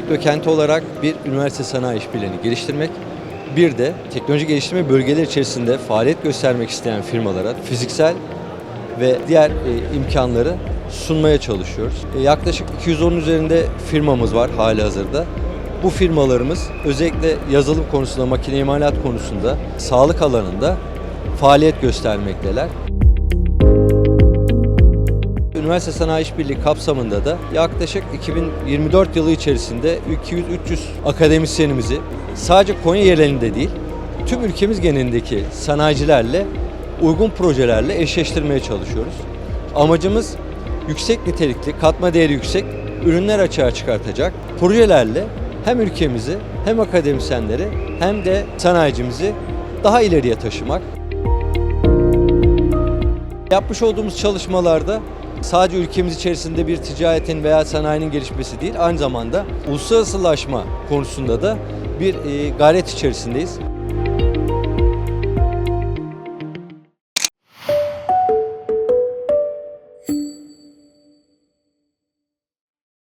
teknokent olarak bir üniversite sanayi işbirliğini geliştirmek, bir de teknoloji geliştirme bölgeleri içerisinde faaliyet göstermek isteyen firmalara fiziksel ve diğer e, imkanları sunmaya çalışıyoruz. E, yaklaşık 210 üzerinde firmamız var hali hazırda. Bu firmalarımız özellikle yazılım konusunda, makine imalat konusunda, sağlık alanında faaliyet göstermekteler. Üniversite Sanayi İşbirliği kapsamında da yaklaşık 2024 yılı içerisinde 200-300 akademisyenimizi sadece Konya yerelinde değil, tüm ülkemiz genelindeki sanayicilerle uygun projelerle eşleştirmeye çalışıyoruz. Amacımız yüksek nitelikli, katma değeri yüksek ürünler açığa çıkartacak projelerle hem ülkemizi hem akademisyenleri hem de sanayicimizi daha ileriye taşımak. Yapmış olduğumuz çalışmalarda sadece ülkemiz içerisinde bir ticaretin veya sanayinin gelişmesi değil, aynı zamanda uluslararasılaşma konusunda da bir e, gayret içerisindeyiz.